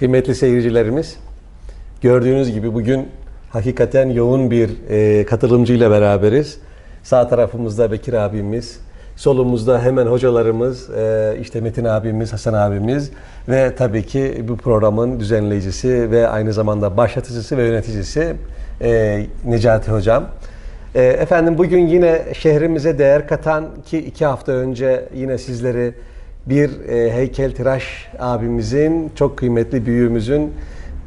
Kıymetli seyircilerimiz, gördüğünüz gibi bugün hakikaten yoğun bir e, katılımcıyla beraberiz. Sağ tarafımızda Bekir abimiz, solumuzda hemen hocalarımız, e, işte Metin abimiz, Hasan abimiz ve tabii ki bu programın düzenleyicisi ve aynı zamanda başlatıcısı ve yöneticisi e, Necati hocam. E, efendim bugün yine şehrimize değer katan ki iki hafta önce yine sizleri bir e, heykeltıraş abimizin, çok kıymetli büyüğümüzün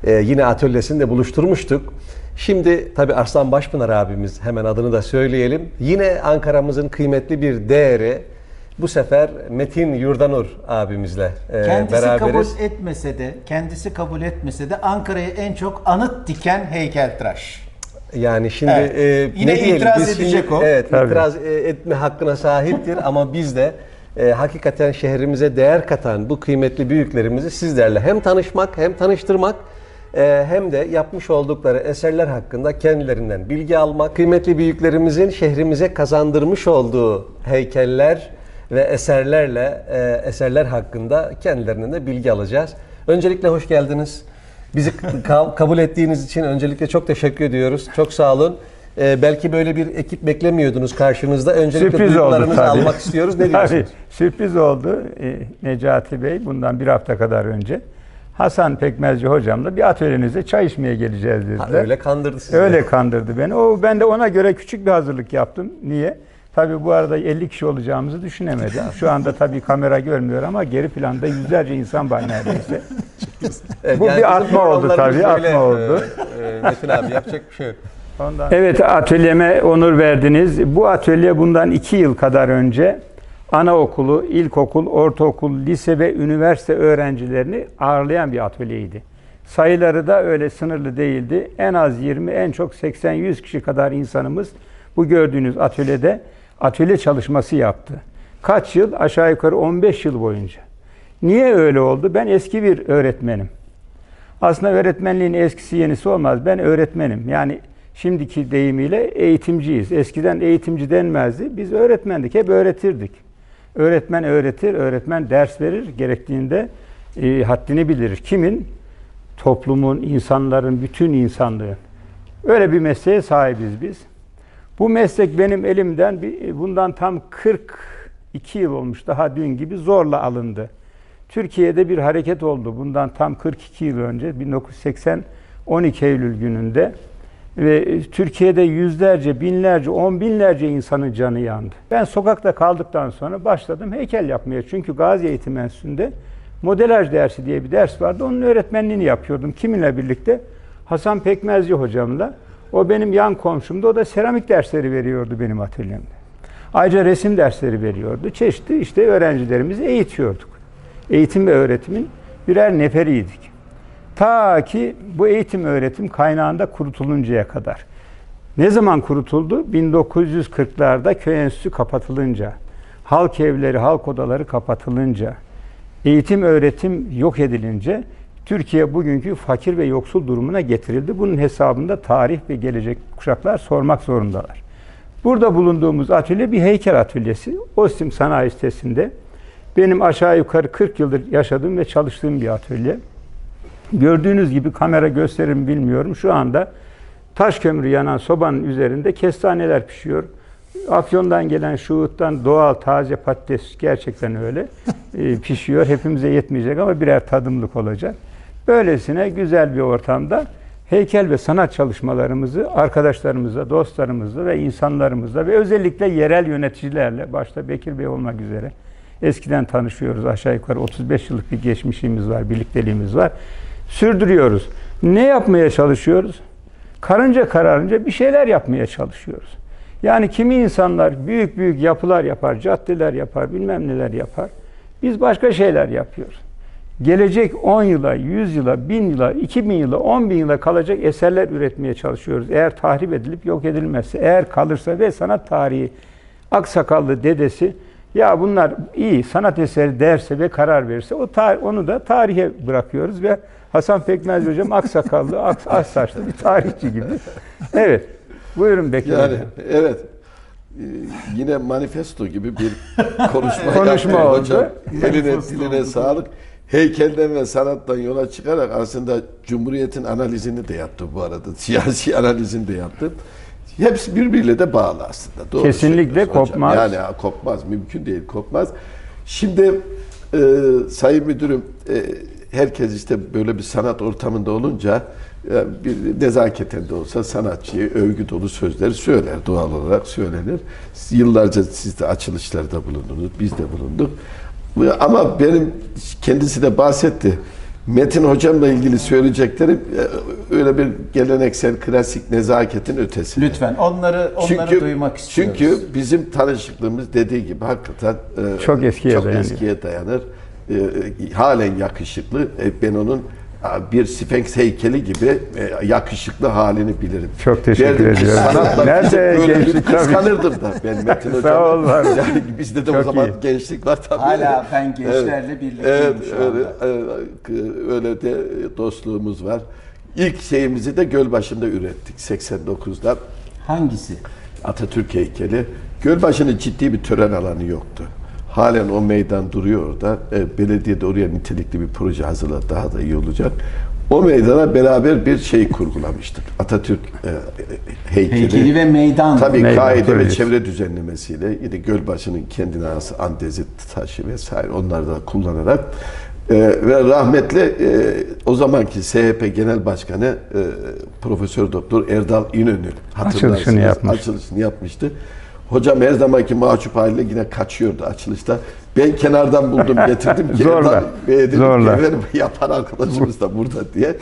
e, yine atölyesinde buluşturmuştuk. Şimdi tabi Arslan Başpınar abimiz hemen adını da söyleyelim. Yine Ankara'mızın kıymetli bir değeri bu sefer Metin Yurdanur abimizle e, Kendisi beraberiz. kabul etmese de, kendisi kabul etmese de Ankara'ya en çok anıt diken heykeltıraş. Yani şimdi Evet. e, Yine ne diyelim itiraz biz şimdi- edecek o. Evet, Tabii. itiraz e, etme hakkına sahiptir ama biz de e, hakikaten şehrimize değer katan bu kıymetli büyüklerimizi sizlerle hem tanışmak hem tanıştırmak e, hem de yapmış oldukları eserler hakkında kendilerinden bilgi almak, kıymetli büyüklerimizin şehrimize kazandırmış olduğu heykeller ve eserlerle e, eserler hakkında kendilerinden de bilgi alacağız. Öncelikle hoş geldiniz. Bizi ka- kabul ettiğiniz için öncelikle çok teşekkür ediyoruz. Çok sağ olun. Ee, belki böyle bir ekip beklemiyordunuz karşınızda. Öncelikle Sürpriz oldu duygularınızı tabii. almak istiyoruz. Ne Tabii, diyorsunuz? sürpriz oldu. Ee, Necati Bey bundan bir hafta kadar önce Hasan Pekmezci hocamla bir atölyenize çay içmeye geleceğiz dediler. Ha, öyle kandırdı sizi. Öyle kandırdı beni. O ben de ona göre küçük bir hazırlık yaptım. Niye? Tabii bu arada 50 kişi olacağımızı düşünemedim. Şu anda tabii kamera görmüyor ama geri planda yüzlerce insan var neredeyse. Evet, bu bir bizim atma oldu tabii, atma oldu. e, e, Metin abi yapacak bir şey yok. Ondan Evet atölyeme onur verdiniz. Bu atölye bundan iki yıl kadar önce anaokulu, ilkokul, ortaokul, lise ve üniversite öğrencilerini ağırlayan bir atölyeydi. Sayıları da öyle sınırlı değildi. En az 20, en çok 80-100 kişi kadar insanımız bu gördüğünüz atölyede atölye çalışması yaptı. Kaç yıl? Aşağı yukarı 15 yıl boyunca. Niye öyle oldu? Ben eski bir öğretmenim. Aslında öğretmenliğin eskisi yenisi olmaz. Ben öğretmenim. Yani şimdiki deyimiyle eğitimciyiz. Eskiden eğitimci denmezdi. Biz öğretmendik. Hep öğretirdik. Öğretmen öğretir, öğretmen ders verir. Gerektiğinde e, haddini bilir. Kimin? Toplumun, insanların, bütün insanlığın. Öyle bir mesleğe sahibiz biz. Bu meslek benim elimden bir- bundan tam 42 yıl olmuş. Daha dün gibi zorla alındı. Türkiye'de bir hareket oldu bundan tam 42 yıl önce 1980 12 Eylül gününde ve Türkiye'de yüzlerce, binlerce, on binlerce insanın canı yandı. Ben sokakta kaldıktan sonra başladım heykel yapmaya. Çünkü Gazi Eğitim Enstitüsü'nde modelaj dersi diye bir ders vardı. Onun öğretmenliğini yapıyordum. Kiminle birlikte? Hasan Pekmezci hocamla. O benim yan komşumdu. O da seramik dersleri veriyordu benim atölyemde. Ayrıca resim dersleri veriyordu. Çeşitli işte öğrencilerimizi eğitiyorduk. Eğitim ve öğretimin birer neferiydik. Ta ki bu eğitim öğretim kaynağında kurutuluncaya kadar. Ne zaman kurutuldu? 1940'larda köy enstitüsü kapatılınca, halk evleri, halk odaları kapatılınca, eğitim öğretim yok edilince Türkiye bugünkü fakir ve yoksul durumuna getirildi. Bunun hesabında tarih ve gelecek kuşaklar sormak zorundalar. Burada bulunduğumuz atölye bir heykel atölyesi. Ostim Sanayi sitesinde benim aşağı yukarı 40 yıldır yaşadığım ve çalıştığım bir atölye. Gördüğünüz gibi kamera gösterir mi bilmiyorum. Şu anda taş kömürü yanan sobanın üzerinde kestaneler pişiyor. Afyon'dan gelen şuhuttan doğal taze patates gerçekten öyle e, pişiyor. Hepimize yetmeyecek ama birer tadımlık olacak. Böylesine güzel bir ortamda heykel ve sanat çalışmalarımızı arkadaşlarımızla, dostlarımızla ve insanlarımızla ve özellikle yerel yöneticilerle, başta Bekir Bey olmak üzere eskiden tanışıyoruz. Aşağı yukarı 35 yıllık bir geçmişimiz var, birlikteliğimiz var. Sürdürüyoruz. Ne yapmaya çalışıyoruz? Karınca kararınca bir şeyler yapmaya çalışıyoruz. Yani kimi insanlar büyük büyük yapılar yapar, caddeler yapar, bilmem neler yapar. Biz başka şeyler yapıyoruz. Gelecek 10 yıla, 100 yıla, 1000 yıla, 2000 yıla, 10 bin yıla kalacak eserler üretmeye çalışıyoruz. Eğer tahrip edilip yok edilmezse, eğer kalırsa ve sanat tarihi aksakallı dedesi ya bunlar iyi sanat eseri derse ve karar verirse o tar- onu da tarihe bırakıyoruz ve Hasan Pekmez hocam aksakallı, ak, ak saçlı bir tarihçi gibi. Evet. Buyurun Bekir Yani hocam. evet. yine manifesto gibi bir konuşma, Konuşma yaptı oldu. hocam. Eline diline sağlık. Heykelden ve sanattan yola çıkarak aslında Cumhuriyet'in analizini de yaptı bu arada. Siyasi analizini de yaptı. Hepsi birbiriyle de bağlı aslında. Doğru Kesinlikle kopmaz. Yani kopmaz. Mümkün değil kopmaz. Şimdi e, Sayın Müdürüm e, herkes işte böyle bir sanat ortamında olunca e, bir nezaketen de olsa sanatçıya övgü dolu sözleri söyler. Doğal olarak söylenir. Yıllarca siz de açılışlarda bulundunuz. Biz de bulunduk. Ama benim kendisi de bahsetti. Metin hocamla ilgili söyleyeceklerim e, öyle bir geleneksel klasik nezaketin ötesi. Lütfen onları onları duymak istiyoruz. Çünkü bizim tanışıklığımız dediği gibi hakikaten e, Çok eskiye çok dayanıyor. eskiye dayanır. E, e, halen yakışıklı. E, ben onun bir Sphinx heykeli gibi e, yakışıklı halini bilirim. Çok teşekkür Derdim ediyorum. Sanatla Nerede bizim böyle bir gençlik tabii. kıskanırdım da ben Metin hocam. Sağ ol, var. Yani bizde de o Çok zaman iyi. gençlik var tabii. Hala ben gençlerle birlikteyim Evet, şu anda. öyle, öyle de dostluğumuz var. İlk şeyimizi de Gölbaşı'nda ürettik 89'da. Hangisi? Atatürk heykeli. Gölbaşı'nın ciddi bir tören alanı yoktu. Halen o meydan duruyor orada. E, belediye de oraya nitelikli bir proje hazırladı. Daha da iyi olacak. O meydana beraber bir şey kurgulamıştık. Atatürk e, e, heykeli. Heykeli ve meydan. Tabii Meydan kaide ve projesi. çevre düzenlemesiyle yine Gölbaşı'nın kendine has andezit taşı vesaire onları da kullanarak e, ve rahmetli e, o zamanki SHP Genel Başkanı e, Profesör Doktor Erdal İnönü hatırlarsınız, Açılışını yapmış. açılışını yapmıştı. Hocam her zamanki mahcup haliyle yine kaçıyordu açılışta. Ben kenardan buldum getirdim ki Zorla. Dedim Zorla. efendim yapan arkadaşımız da burada diye.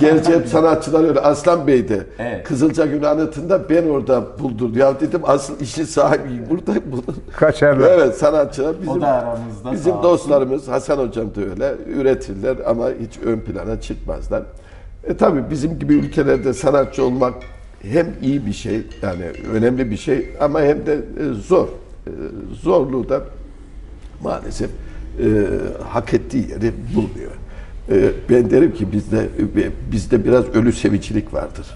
Gerçi hep sanatçılar öyle. Aslan Bey de Evet. Kızılca Gün anıtında ben orada buldum. Ya dedim asıl işin sahibi burada. Kaçarlar. Evet sanatçılar bizim, O da aramızda, bizim dostlarımız Hasan Hocam da öyle üretirler ama hiç ön plana çıkmazlar. E tabi bizim gibi ülkelerde sanatçı olmak hem iyi bir şey yani önemli bir şey ama hem de e, zor. E, zorluğu da maalesef e, hak ettiği yeri bulmuyor. Ben derim ki bizde bizde biraz ölü sevicilik vardır.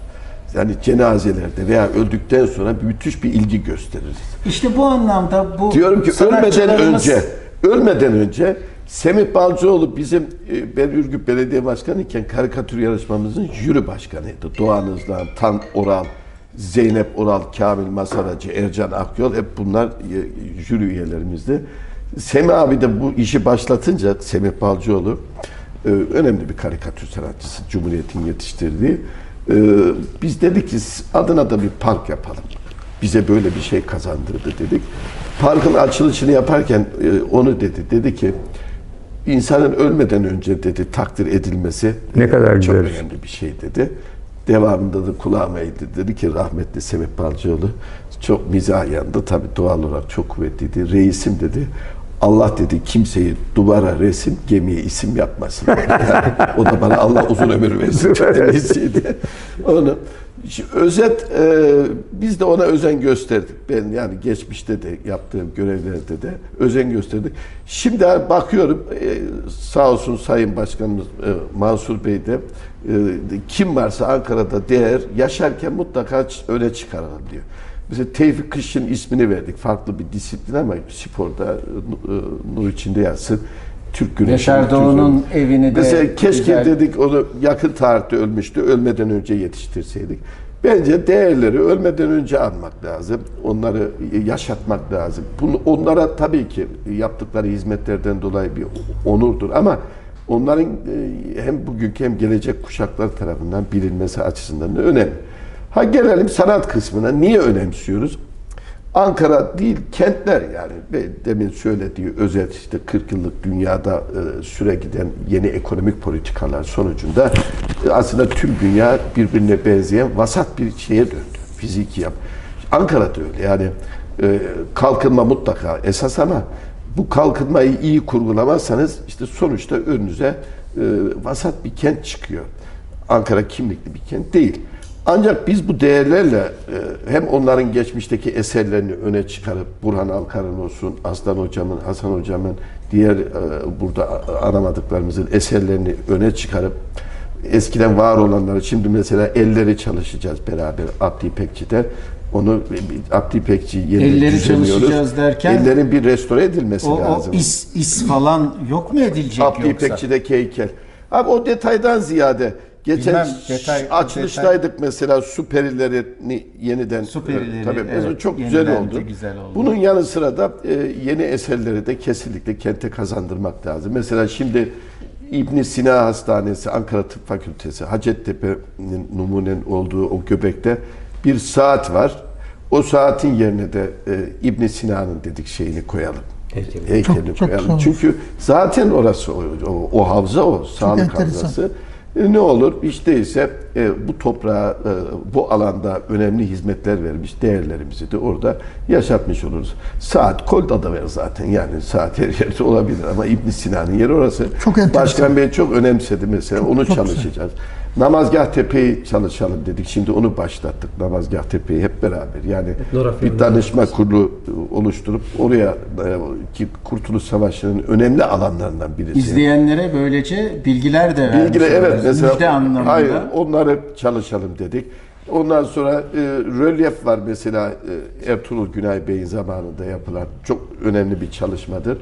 Yani cenazelerde veya öldükten sonra müthiş bir ilgi gösteririz. İşte bu anlamda bu Diyorum ki ölmeden önce, ölmeden önce Semih Balcıoğlu bizim e, ben Ürgüp Belediye Başkanı iken karikatür yarışmamızın jüri başkanıydı. Doğan Özlan, Tan Oral, Zeynep Oral, Kamil Masaracı, Ercan Akyol hep bunlar e, jüri üyelerimizdi. Semih abi de bu işi başlatınca Semih Balcıoğlu e, önemli bir karikatür sanatçısı Cumhuriyet'in yetiştirdiği. Biz dedik ki adına da bir park yapalım bize böyle bir şey kazandırdı dedik. Parkın açılışını yaparken onu dedi. Dedi ki insanın ölmeden önce dedi takdir edilmesi Ne kadar çok güzel. önemli bir şey dedi. Devamında da kulağıma eğdi. Dedi ki rahmetli Semih Balcıoğlu çok mizah yandı. Tabii doğal olarak çok kuvvetliydi. Reisim dedi. Allah dedi kimseyi duvara resim, gemiye isim yapmasın. Yani o da bana Allah uzun ömür versin demesiydi. Onu özet e, biz de ona özen gösterdik. Ben yani geçmişte de yaptığım görevlerde de özen gösterdik. Şimdi bakıyorum e, sağ olsun Sayın Başkanımız e, Mansur Bey de e, kim varsa Ankara'da değer yaşarken mutlaka öne çıkaralım diyor. Mesela Tevfik Kışçı'nın ismini verdik. Farklı bir disiplin ama sporda e, nur içinde yatsın. Türk güreşi. Yaşar Doğu'nun evini de Mesela keşke güzel- dedik onu yakın tarihte ölmüştü. Ölmeden önce yetiştirseydik. Bence değerleri ölmeden önce anmak lazım. Onları yaşatmak lazım. Bunu onlara tabii ki yaptıkları hizmetlerden dolayı bir onurdur ama onların e, hem bugünkü hem gelecek kuşaklar tarafından bilinmesi açısından da önemli. Ha gelelim sanat kısmına. Niye önemsiyoruz? Ankara değil kentler yani ve demin söylediği özet işte 40 yıllık dünyada e, süre giden yeni ekonomik politikalar sonucunda e, aslında tüm dünya birbirine benzeyen vasat bir şeye döndü. Fiziki yap. Ankara'da öyle yani e, kalkınma mutlaka esas ama bu kalkınmayı iyi kurgulamazsanız işte sonuçta önünüze e, vasat bir kent çıkıyor. Ankara kimlikli bir kent değil. Ancak biz bu değerlerle e, hem onların geçmişteki eserlerini öne çıkarıp Burhan Alkar'ın olsun, Aslan Hocam'ın, Hasan Hocam'ın diğer e, burada aramadıklarımızın eserlerini öne çıkarıp eskiden var olanları şimdi mesela elleri çalışacağız beraber Abdi İpekçi'de. Onu bir Abdi İpekçi yeni Elleri çalışacağız derken- Ellerin bir restore edilmesi O, o lazım. is, is falan yok mu edilecek Abdi yoksa? İpekçi'deki heykel. Abi o detaydan ziyade geçen Bilmem, detay- açılıştaydık mesela su perilerini yeniden Su perileri, tabii evet, çok güzel oldu. güzel oldu. Bunun yanı sıra da e, yeni eserleri de kesinlikle kente kazandırmak lazım. Mesela şimdi İbn Sina Hastanesi, Ankara Tıp Fakültesi, Hacettepe'nin numunenin olduğu o göbekte bir saat var. O saatin yerine de e, İbn Sina'nın dedik şeyini koyalım. Heykeli. Heykelini Çok- çok koyalım. olur. Çünkü zaten orası o, o, o havza o, sağlık enteresan. havzası. E, ne olur hiç değilse e, bu toprağa, e, bu alanda önemli hizmetler vermiş değerlerimizi de orada yaşatmış oluruz. Saat Kolda da var zaten yani saat her yerde olabilir ama İbn Sina'nın yeri orası. Çok enteresan. Başkan Bey çok önemsedi mesela onu çok çalışacağız. Namazgah Tepe'yi çalışalım dedik. Şimdi onu başlattık. Namazgah Tepe'yi hep beraber. Yani bir danışma kurulu e, oluşturup oraya e, ki Kurtuluş Savaşı'nın önemli alanlarından birisi. İzleyenlere böylece bilgiler de vermiş Bilgiler evet mesela Müjde anlamında. hayır onları çalışalım dedik. Ondan sonra e, rölyef var mesela e, Ertuğrul Günay Bey'in zamanında yapılan çok önemli bir çalışmadır.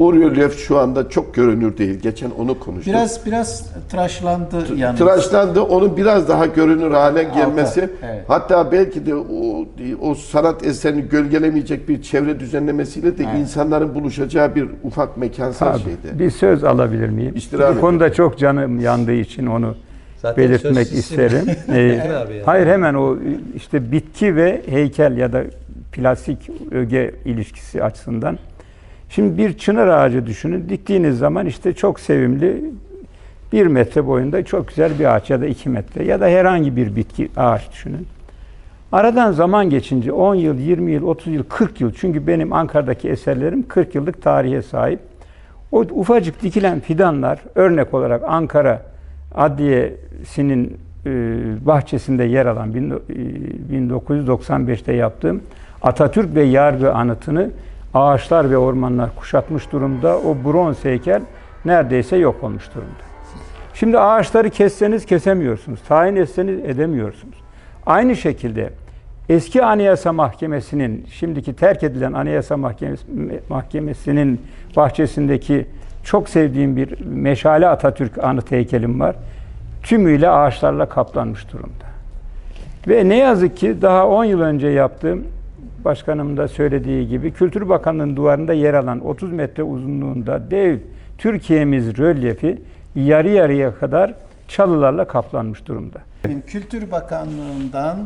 Rölyef şu anda çok görünür değil. Geçen onu konuştuk. Biraz biraz tıraşlandı yani. Tıraşlandı. Onun biraz daha görünür hale gelmesi. evet. Hatta belki de o, o sanat eserini gölgelemeyecek bir çevre düzenlemesiyle de insanların buluşacağı bir ufak mekansal Abi, şeydi. bir söz alabilir miyim? İstirham Bu konuda çok canım yandığı için onu Zaten belirtmek isterim. Ee, yani. hayır hemen o işte bitki ve heykel ya da plastik öge ilişkisi açısından. Şimdi bir çınar ağacı düşünün. Diktiğiniz zaman işte çok sevimli bir metre boyunda çok güzel bir ağaç ya da iki metre ya da herhangi bir bitki ağaç düşünün. Aradan zaman geçince 10 yıl, 20 yıl, 30 yıl, 40 yıl çünkü benim Ankara'daki eserlerim 40 yıllık tarihe sahip. O ufacık dikilen fidanlar örnek olarak Ankara Adliyesi'nin e, bahçesinde yer alan bin- e, 1995'te yaptığım Atatürk ve Yargı anıtını ağaçlar ve ormanlar kuşatmış durumda. O bronz heykel neredeyse yok olmuş durumda. Şimdi ağaçları kesseniz kesemiyorsunuz. Tayin etseniz edemiyorsunuz. Aynı şekilde eski Anayasa Mahkemesi'nin, şimdiki terk edilen Anayasa Mahkemesi, Mahkemesi'nin bahçesindeki çok sevdiğim bir Meşale Atatürk anıt heykelim var. Tümüyle ağaçlarla kaplanmış durumda. Ve ne yazık ki daha 10 yıl önce yaptığım başkanım da söylediği gibi Kültür Bakanlığı'nın duvarında yer alan 30 metre uzunluğunda dev Türkiye'miz rölyefi yarı yarıya kadar çalılarla kaplanmış durumda. Kültür Bakanlığı'ndan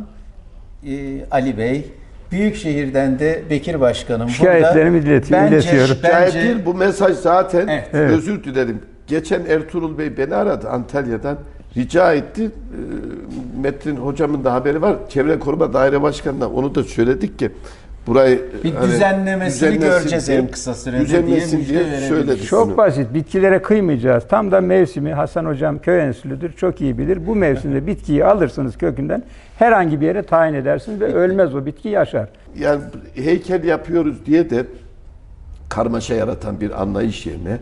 e, Ali Bey, Büyükşehir'den de Bekir Başkanım. Şikayetlerimi Burada iletiyorum, bence- iletiyorum. Şikayet bence- değil bu mesaj zaten. Evet. özür dilerim. Geçen Ertuğrul Bey beni aradı Antalya'dan. Rica etti. Ee, Metin hocamın da haberi var. Çevre Koruma Daire Başkanı'na onu da söyledik ki burayı Bir hani düzenlemesini göreceğiz diye- en kısa sürede düzenlesin diye diye, söyledik. Çok bunu. basit. Bitkilere kıymayacağız. Tam da mevsimi Hasan Hocam köy enstitülüdür. Çok iyi bilir. Bu mevsimde bitkiyi alırsınız kökünden. Herhangi bir yere tayin edersiniz ve ölmez o bitki yaşar. yani heykel yapıyoruz diye de karmaşa yaratan bir anlayış yerine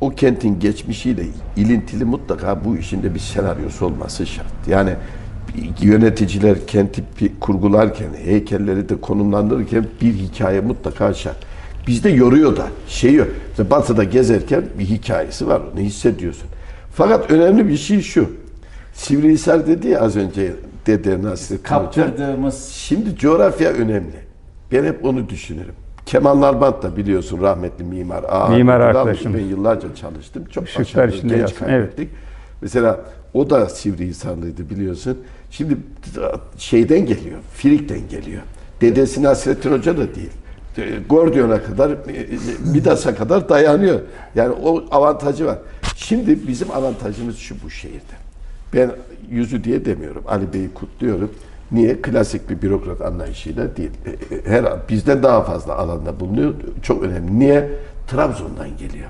o kentin geçmişiyle ilintili mutlaka bu işin de bir senaryosu olması şart. Yani yöneticiler kenti kurgularken, heykelleri de konumlandırırken bir hikaye mutlaka şart. Bizde yoruyor da şey yok. Mesela Batı'da gezerken bir hikayesi var, onu hissediyorsun. Fakat önemli bir şey şu. Sivrihisar dedi ya az önce Dede Nasrettin Hoca. Kaptırdığımız Şimdi coğrafya önemli. Ben hep onu düşünürüm. Kemal Nalbant da biliyorsun rahmetli mimar. Aa, Mimar arkadaşım. Ben yıllarca çalıştım. Çok Işıklar başarılı, genç kaybettik. Mesela o da Sivrihisarlıydı biliyorsun. Şimdi şeyden geliyor, Firik'ten geliyor. Dedesi Nasrettin Hoca da değil. E, Gordion'a kadar, e, Midas'a kadar dayanıyor. Yani o avantajı var. Şimdi bizim avantajımız şu bu şehirde. Ben yüzü diye demiyorum. Ali Bey'i kutluyorum. Niye? Klasik bir bürokrat anlayışıyla değil. E, e, Her bizden daha fazla alanda bulunuyor. Çok önemli. Niye? Trabzon'dan geliyor.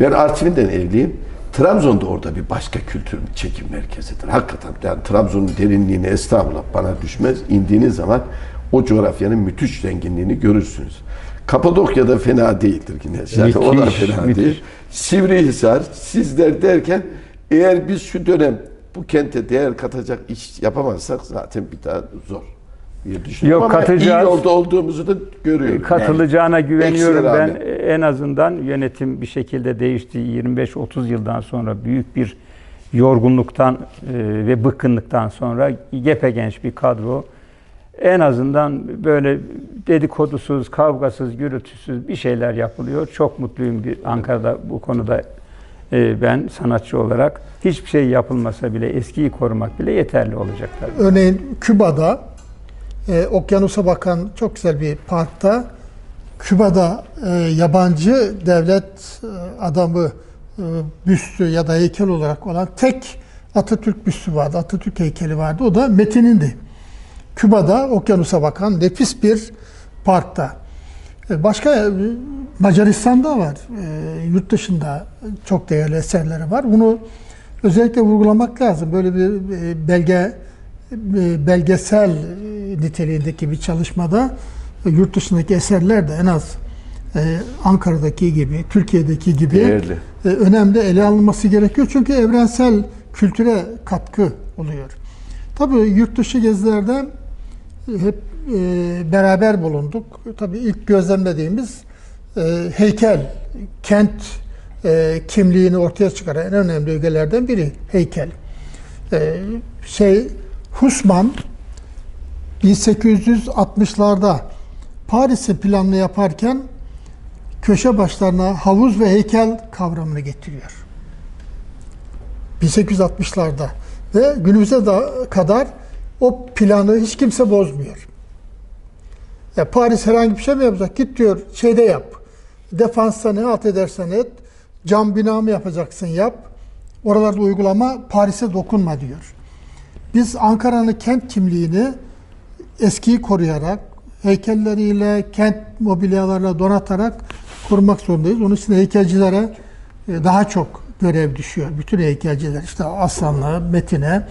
Ben Artvin'den evliyim. Trabzon'da orada bir başka kültür çekim merkezidir. Hakikaten yani Trabzon'un derinliğine estağfurullah bana düşmez. İndiğiniz zaman o coğrafyanın müthiş zenginliğini görürsünüz. Kapadokya'da fena değildir yine. Yani o da Müthiş, fena müthiş. değil. Sivrihisar, sizler derken eğer biz şu dönem bu kente değer katacak iş yapamazsak zaten bir daha zor. diye düşünüyorum Yok, ama iyi katacağız. yolda olduğumuzu da görüyorum. Katılacağına güveniyorum Eksileri ben. rağmen. En azından yönetim bir şekilde değişti. 25-30 yıldan sonra büyük bir yorgunluktan e, ve bıkkınlıktan sonra genç bir kadro. En azından böyle dedikodusuz, kavgasız, gürültüsüz bir şeyler yapılıyor. Çok mutluyum bir Ankara'da bu konuda e, ben sanatçı olarak. Hiçbir şey yapılmasa bile eskiyi korumak bile yeterli olacak tabii. Örneğin Küba'da e, okyanusa bakan çok güzel bir parkta Küba'da e, yabancı devlet e, adamı e, büstü ya da heykel olarak olan tek Atatürk büstü vardı. Atatürk heykeli vardı. O da Metin'indi. Küba'da okyanusa bakan nefis bir parkta. E, Başka e, Macaristan'da var. E, Yurt dışında çok değerli eserleri var. Bunu özellikle vurgulamak lazım. Böyle bir belge belgesel niteliğindeki bir çalışmada yurt dışındaki eserler de en az Ankara'daki gibi, Türkiye'deki gibi Değerli. önemli ele alınması gerekiyor. Çünkü evrensel kültüre katkı oluyor. Tabii yurt dışı gezilerde hep beraber bulunduk. Tabii ilk gözlemlediğimiz e, heykel, kent e, kimliğini ortaya çıkaran en önemli ögelerden biri heykel. E, şey Husman 1860'larda Paris'i planını yaparken köşe başlarına havuz ve heykel kavramını getiriyor. 1860'larda ve günümüze da kadar o planı hiç kimse bozmuyor. Ya Paris herhangi bir şey mi yapacak? Git diyor şeyde yap. Defansta ne at edersen et. Cam bina mı yapacaksın yap. Oralarda uygulama Paris'e dokunma diyor. Biz Ankara'nın kent kimliğini eskiyi koruyarak, heykelleriyle, kent mobilyalarla donatarak korumak zorundayız. Onun için heykelcilere e, daha çok görev düşüyor. Bütün heykelciler işte Aslan'a, Metin'e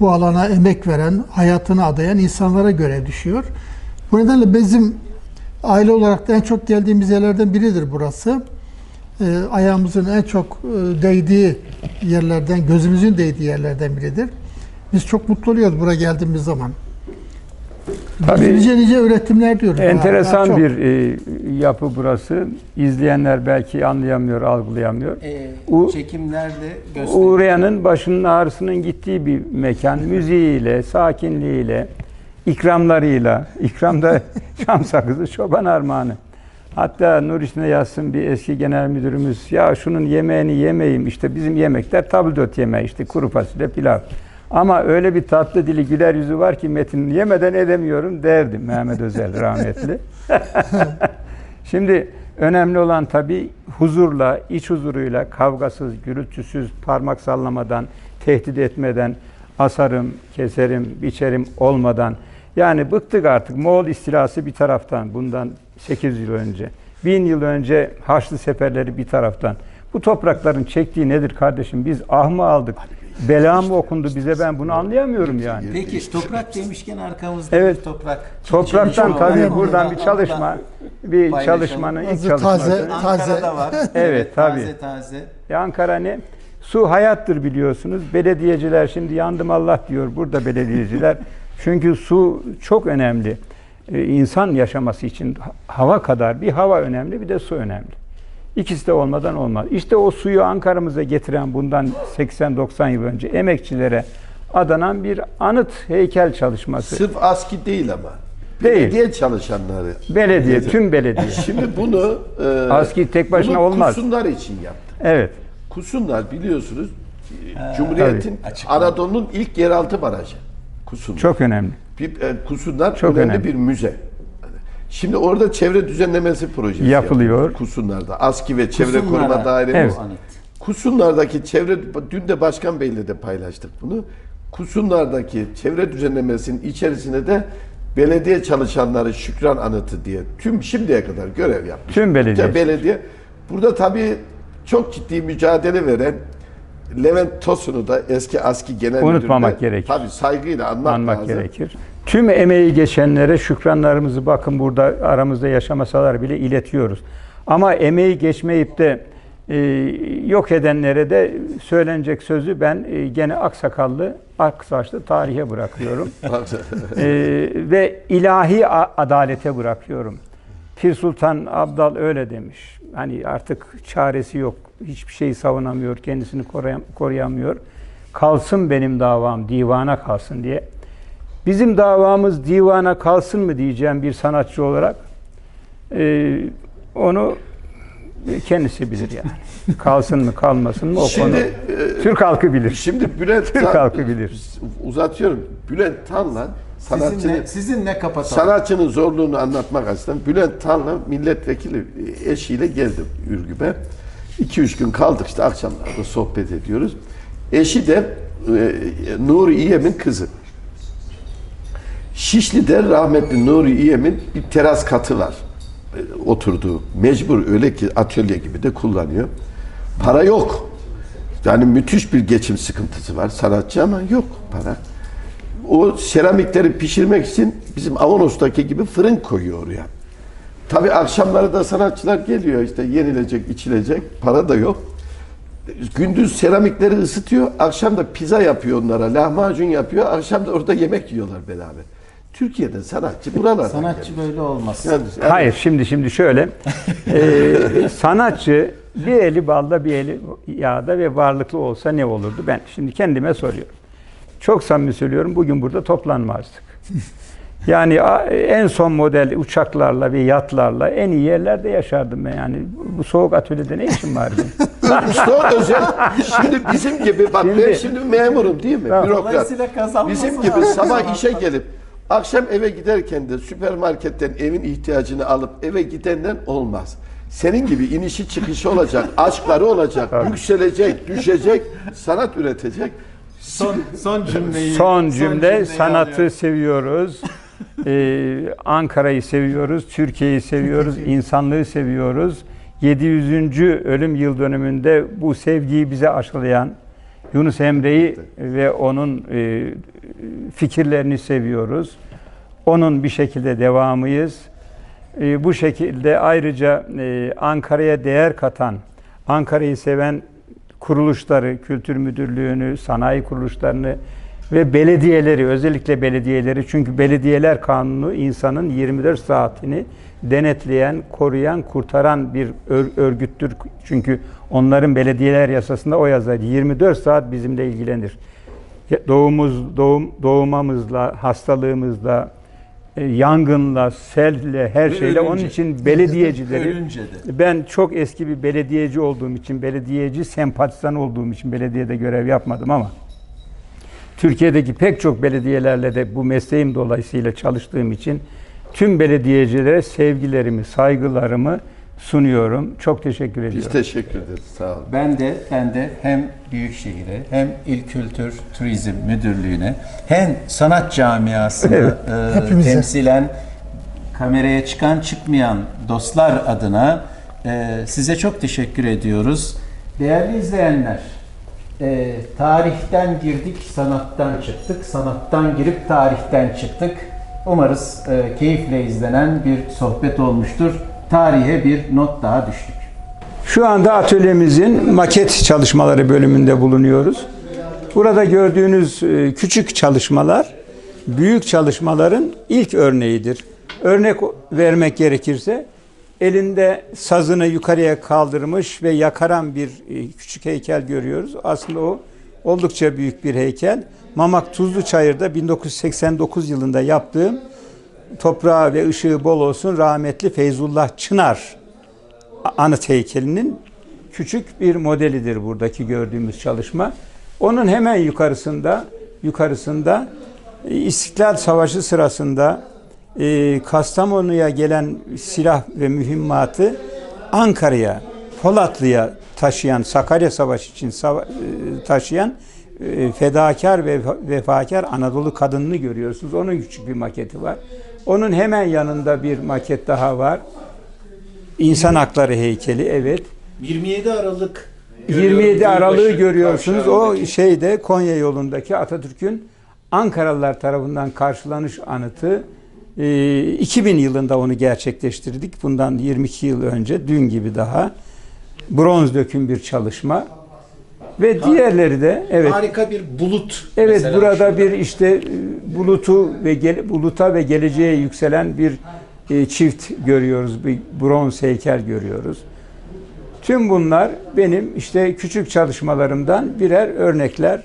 bu alana emek veren, hayatını adayan insanlara görev düşüyor. Bu nedenle bizim aile olarak da en çok geldiğimiz yerlerden biridir burası. E, ayağımızın en çok e, değdiği yerlerden, gözümüzün değdiği yerlerden biridir. Biz çok mutlu oluyoruz buraya geldiğimiz zaman. Tabii. Nice nice üretimler diyoruz. Daha- daha Enteresan bir e, yapı burası. İzleyenler belki anlayamıyor, algılayamıyor. E, U- çekimlerde gösteriyor. Uğrayanın başının ağrısının gittiği bir mekan. Müziğiyle, sakinliğiyle, ikramlarıyla. İkramda şam sakızı, çoban armağanı. Hatta Nur içinde yazsın bir eski genel müdürümüz. Ya şunun yemeğini yemeyim. İşte bizim yemekler tabldot yemeği. işte kuru fasulye, pilav. Ama öyle bir tatlı dili, güler yüzü var ki Metin yemeden edemiyorum derdim Mehmet Özel rahmetli. Şimdi önemli olan tabii huzurla, iç huzuruyla, kavgasız, gürültüsüz, parmak sallamadan, tehdit etmeden, asarım, keserim, biçerim olmadan. Yani bıktık artık. Moğol istilası bir taraftan bundan 8 yıl önce. Bin yıl önce Haçlı seferleri bir taraftan. Bu toprakların çektiği nedir kardeşim? Biz ah mı aldık? Bela mı okundu bize? Ben bunu anlayamıyorum yani. Peki toprak demişken arkamızda Evet. bir toprak. Topraktan tabii buradan bir çalışma, bir paylaşalım. çalışmanın ilk çalışması. taze- Ankara'da var. Evet, tabii. Taze taze. Ya Ankara ne? Su hayattır biliyorsunuz. Belediyeciler şimdi yandım Allah diyor burada belediyeciler. Çünkü su çok önemli. Ee, insan yaşaması için ha- hava kadar bir hava önemli bir de su önemli. İkisi de olmadan olmaz. İşte o suyu Ankara'mıza getiren bundan 80-90 yıl önce emekçilere adanan bir anıt heykel çalışması. Sırf ASKİ değil ama. Değil. Belediye çalışanları. Belediye, tüm belediye. Şimdi bunu e, ASKİ tek başına bunu olmaz. Kusunlar için yaptı. Evet. Kusunlar biliyorsunuz e, Cumhuriyet'in Açık. Anadolu'nun ilk yeraltı barajı. Kusunlar. Çok önemli. Bir, e, Kusunlar Çok önemli, önemli. bir müze. Şimdi orada çevre düzenlemesi projesi Yapılıyor. Kusunlar'da. ASKİ ve Çevre Kusunlara. Koruma Dairemiz. Evet. Kusunlar'daki çevre, dün de Başkan Bey'le de paylaştık bunu. Kusunlar'daki çevre düzenlemesinin içerisine de belediye çalışanları şükran anıtı diye tüm şimdiye kadar görev yapmış. Tüm belediye. Belediye. Burada tabii çok ciddi mücadele veren Levent Tosun'u da eski ASKİ Genel Unutmamak Müdürü de gerekir. Tabii saygıyla anmak, anmak lazım. gerekir. Tüm emeği geçenlere şükranlarımızı bakın burada aramızda yaşamasalar bile iletiyoruz. Ama emeği geçmeyip de e, yok edenlere de söylenecek sözü ben e, gene aksakallı Aksaçlı tarihe bırakıyorum. Ee, ve ilahi adalete bırakıyorum. Pir Sultan Abdal öyle demiş. Hani artık çaresi yok. Hiçbir şeyi savunamıyor, kendisini koruyam- koruyamıyor. Kalsın benim davam, divana kalsın diye. Bizim davamız divana kalsın mı diyeceğim bir sanatçı olarak. Ee, onu kendisi bilir yani. Kalsın mı kalmasın mı o Şimdi, konu. e, Türk halkı bilir. Şimdi Bülent Türk Tan- halkı bilir. Uzatıyorum. Bülent Tan'la sanatçının Sizinle, sizinle kapatalım. sanatçının zorluğunu anlatmak açısından Bülent Tan'la milletvekili eşiyle geldim Ürgüp'e. 2-3 gün kaldık işte akşamlarda sohbet ediyoruz. Eşi de e, Nuri İyem'in kızı. Şişli'de rahmetli Nuri İyem'in bir teras katı var. E, oturduğu. Mecbur öyle ki atölye gibi de kullanıyor. Para yok. Yani müthiş bir geçim sıkıntısı var sanatçı ama yok para. O seramikleri pişirmek için bizim Avanos'taki gibi fırın koyuyor oraya. Tabii akşamları da sanatçılar geliyor işte yenilecek, içilecek, para da yok. Gündüz seramikleri ısıtıyor, akşam da pizza yapıyor onlara, lahmacun yapıyor, akşam da orada yemek yiyorlar beraber. Türkiye'de sanatçı buralardan Sanatçı geliyor. böyle olmaz. Yani- yani- Hayır şimdi şimdi şöyle Ee, sanatçı bir eli balda bir eli yağda ve varlıklı olsa ne olurdu ben şimdi kendime soruyorum. Çok samimi söylüyorum bugün burada toplanmazdık. Yani en son model uçaklarla ve yatlarla en iyi yerlerde yaşardım ben yani. Bu soğuk atölyede ne işim var benim? Özel. Şimdi bizim gibi bak ben Şimdi- şimdi memurum değil mi? Tamam. Bürokrat. Dolayısıyla kazanması Bizim gibi lazım. sabah işe gelip akşam eve giderken de süpermarketten evin ihtiyacını alıp eve gidenden olmaz. Senin gibi inişi çıkışı olacak, aşkları olacak, yükselecek, düşecek, sanat üretecek. Son, son cümleyi. Son cümle cümleyi sanatı alıyorum. seviyoruz. Ee, Ankara'yı seviyoruz, Türkiye'yi seviyoruz, insanlığı seviyoruz. 700. ölüm yıl dönümünde bu sevgiyi bize aşılayan Yunus Emre'yi ve onun e, fikirlerini seviyoruz. Onun bir şekilde devamıyız. E, bu şekilde ayrıca e, Ankara'ya değer katan, Ankara'yı seven kuruluşları, kültür müdürlüğünü, sanayi kuruluşlarını ve belediyeleri, özellikle belediyeleri çünkü belediyeler kanunu insanın 24 saatini denetleyen, koruyan, kurtaran bir ör- örgüttür. Çünkü onların belediyeler yasasında o yazar. 24 saat bizimle ilgilenir. Doğumuz, doğum, doğumamızla, hastalığımızla, e, yangınla, selle, her Ve şeyle. Onun ölünce. için belediyecileri ben çok eski bir belediyeci olduğum için, belediyeci sempatizan olduğum için belediyede görev yapmadım ama Türkiye'deki pek çok belediyelerle de bu mesleğim dolayısıyla çalıştığım için tüm belediyecilere sevgilerimi, saygılarımı sunuyorum. Çok teşekkür ediyorum. Biz teşekkür ederiz. Sağ olun. Ben de ben de hem Büyükşehir'e hem İl Kültür Turizm Müdürlüğü'ne hem sanat camiasını e, Hepimize. temsilen kameraya çıkan çıkmayan dostlar adına e, size çok teşekkür ediyoruz. Değerli izleyenler, e, tarihten girdik, sanattan çıktık, sanattan girip tarihten çıktık. Umarız e, keyifle izlenen bir sohbet olmuştur. Tarihe bir not daha düştük. Şu anda atölyemizin maket çalışmaları bölümünde bulunuyoruz. Burada gördüğünüz e, küçük çalışmalar büyük çalışmaların ilk örneğidir. Örnek vermek gerekirse elinde sazını yukarıya kaldırmış ve yakaran bir e, küçük heykel görüyoruz. Aslında o oldukça büyük bir heykel. Mamak Tuzluçayır'da 1989 yılında yaptığım toprağı ve ışığı bol olsun rahmetli Feyzullah Çınar anıt heykelinin küçük bir modelidir buradaki gördüğümüz çalışma. Onun hemen yukarısında yukarısında e, İstiklal Savaşı sırasında e, Kastamonu'ya gelen silah ve mühimmatı Ankara'ya, Polatlı'ya taşıyan, Sakarya Savaşı için sava- e, taşıyan e, fedakar ve vefakar Anadolu kadınını görüyorsunuz. Onun küçük bir maketi var. Onun hemen yanında bir maket daha var. İnsan hakları heykeli evet. 27 Aralık 27 Aralık'ı görüyorsunuz. O şeyde Konya yolundaki Atatürk'ün Ankaralılar tarafından karşılanış anıtı 2000 yılında onu gerçekleştirdik. Bundan 22 yıl önce dün gibi daha bronz döküm bir çalışma. Ve diğerleri de evet Harika bir bulut. Evet burada şurada. bir işte e, bulutu ve gel- buluta ve geleceğe yükselen bir e, çift görüyoruz. Bir bronz heykel görüyoruz. Tüm bunlar benim işte küçük çalışmalarımdan birer örnekler.